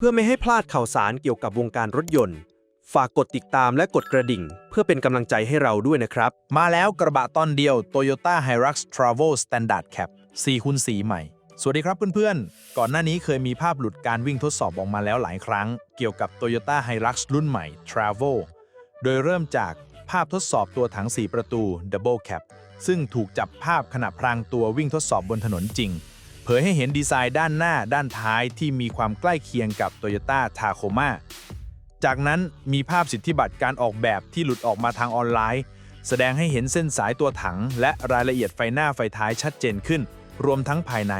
เพื่อไม่ให้พลาดข่าวสารเกี่ยวกับวงการรถยนต์ ฝากกดติดตามและกดกระดิ่ง เพื่อเป็นกำลังใจให้เราด้วยนะครับ มาแล้วกระบะตอนเดียว Toyota Hilux Travel Standard Cap 4คูณ4ใหม่ สวัสดีครับเพื่อนๆ ก่อนหน้านี้เคยมีภาพหลุดการวิ่งทดสอบออกมาแล้วหลายครั้ง เกี่ยวกับ Toyota Hilux รุ่นใหม่ Travel โดยเริ่มจากภาพทดสอบตัวถัง 4 ประตู Double Cap ซึ่งถูกจับภาพขณะพรางตัววิ่งทดสอบบนถนนจริง ผยให้เห็นดีไซน์ด้านหน้าด้านท้ายที่มีความใกล้เคียงกับ Toyota Tacoma จากนั้นมีภาพสิทธิบัตรการออกแบบที่หลุดออกมาทางออนไลน์ แสดงให้เห็นเส้นสายตัวถัง และรายละเอียดไฟหน้าไฟท้ายชัดเจนขึ้น รวมทั้งภายใน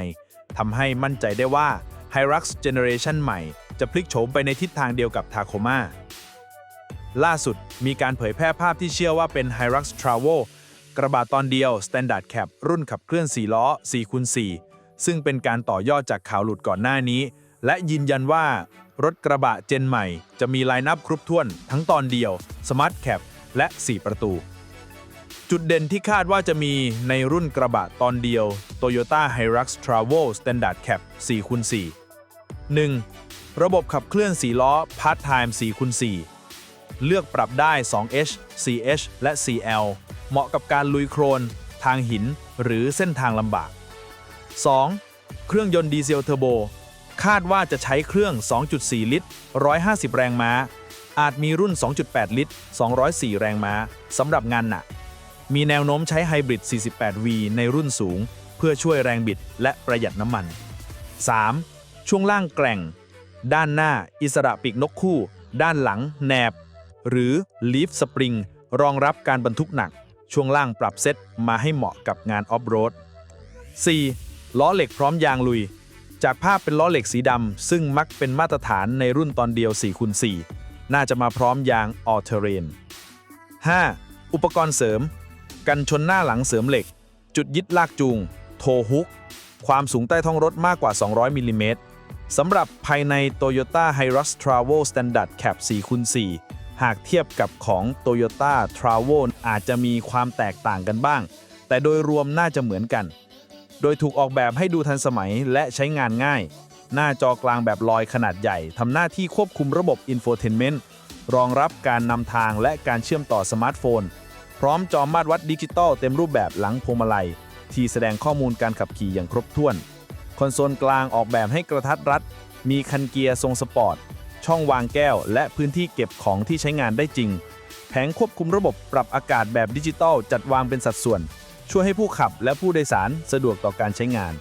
ทำให้มั่นใจได้ว่า Hilux Generation ใหม่ จะพลิกโฉมไปในทิศทางเดียวกับ Tacoma ล่าสุดมีการเผยแพร่ภาพที่เชื่อว่าเป็น Hilux Travel กระบะตอนเดียว Standard Cab รุ่นขับเคลื่อน 4 ล้อ4คูณ4 ซึ่งเป็นการต่อยอดจากข่าวหลุดก่อนหน้านี้ และยืนยันว่ารถกระบะเจนใหม่ จะมีไลน์นับครบถ้วน ทั้งตอนเดียว Smart Cab และ 4 ประตู จุดเด่นที่คาดว่าจะมีในรุ่นกระบะตอนเดียว Toyota Hilux Travel Standard Cab 4คูณ4 1. ระบบขับเคลื่อน 4 ล้อ Part Time 4คูณ4เลือกปรับได้ 2H 4H และ 4L เหมาะกับการลุยโครน ทางหิน หรือเส้นทางลำบาก 2. เครื่องยนต์ดีเซลเทอร์โบ คาดว่าจะใช้เครื่อง 2.4 ลิตร 150 แรงม้า อาจมีรุ่น 2.8 ลิตร 204 แรงม้าสำหรับงานหนัก มีแนวโน้มใช้ไฮบริด 48V ในรุ่นสูง เพื่อช่วยแรงบิดและประหยัดน้ำมัน 3. ช่วงล่างแกร่ง ด้านหน้าอิสระปีกนกคู่ ด้านหลังแหนบ หรือ Leaf Spring รองรับการบรรทุกหนัก ช่วงล่างปรับเซตมาให้เหมาะกับงานออฟโรด 4. ล้อเหล็กพร้อมยางลุย จากภาพเป็นล้อเหล็กสีดำ ซึ่งมักเป็นมาตรฐานในรุ่นตอนเดียว4คูณ4น่าจะมาพร้อมยาง All Terrain 5. อุปกรณ์เสริม กันชนหน้าหลังเสริมเหล็ก จุดยึดลากจูง โทฮุก ความสูงใต้ท้องรถมากกว่า 200มิลลิเมตรสำหรับภายใน Toyota Hilux Travel Standard Cab 4คูณ4หากเทียบกับของ Toyota Travel อาจจะมีความแตกต่างกันบ้าง แต่โดยรวมน่าจะเหมือนกัน โดยถูกออกแบบให้ดูทันสมัยและใช้งานง่าย หน้าจอกลางแบบลอยขนาดใหญ่ ทำหน้าที่ควบคุมระบบ Infotainment รองรับการนำทางและการเชื่อมต่อสมาร์ทโฟน พร้อมจอมาตรวัดดิจิตอลเต็มรูปแบบหลังพวงมาลัย ที่แสดงข้อมูลการขับขี่อย่างครบถ้วน คอนโซลกลางออกแบบให้กระทัดรัด มีคันเกียร์ทรงสปอร์ต ช่องวางแก้ว และพื้นที่เก็บของที่ใช้งานได้จริง แผงควบคุมระบบปรับอากาศแบบดิจิตอลจัดวางเป็นสัดส่วน ช่วยให้ผู้ขับและผู้โดยสารสะดวกต่อการใช้งาน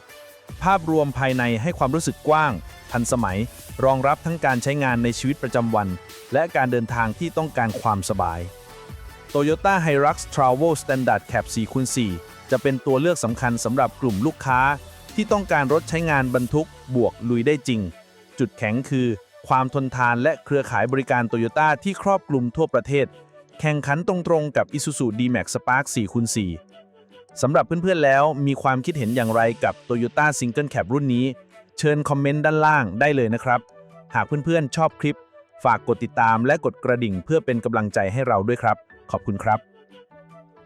ภาพรวมภายในให้ความรู้สึกกว้าง ทันสมัย รองรับทั้งการใช้งานในชีวิตประจำวัน และการเดินทางที่ต้องการความสบาย Toyota Hilux Travel Standard Cab 4x4 จะเป็นตัวเลือกสำคัญสำหรับกลุ่มลูกค้า ที่ต้องการรถใช้งานบรรทุกบวกลุยได้จริง จุดแข็งคือ ความทนทานและเครือข่ายบริการ Toyota ที่ครอบคลุมทั่วประเทศ แข่งขันตรงๆกับ Isuzu D-Max Spark 4x4 สำหรับเพื่อนๆแล้วมีความคิดเห็นอย่างไรกับ Toyota Single Cab รุ่นนี้ เชิญคอมเมนต์ด้านล่างได้เลยนะครับ หากเพื่อนๆชอบคลิป ฝากกดติดตามและกดกระดิ่งเพื่อเป็นกำลังใจให้เราด้วยครับ ขอบคุณครับ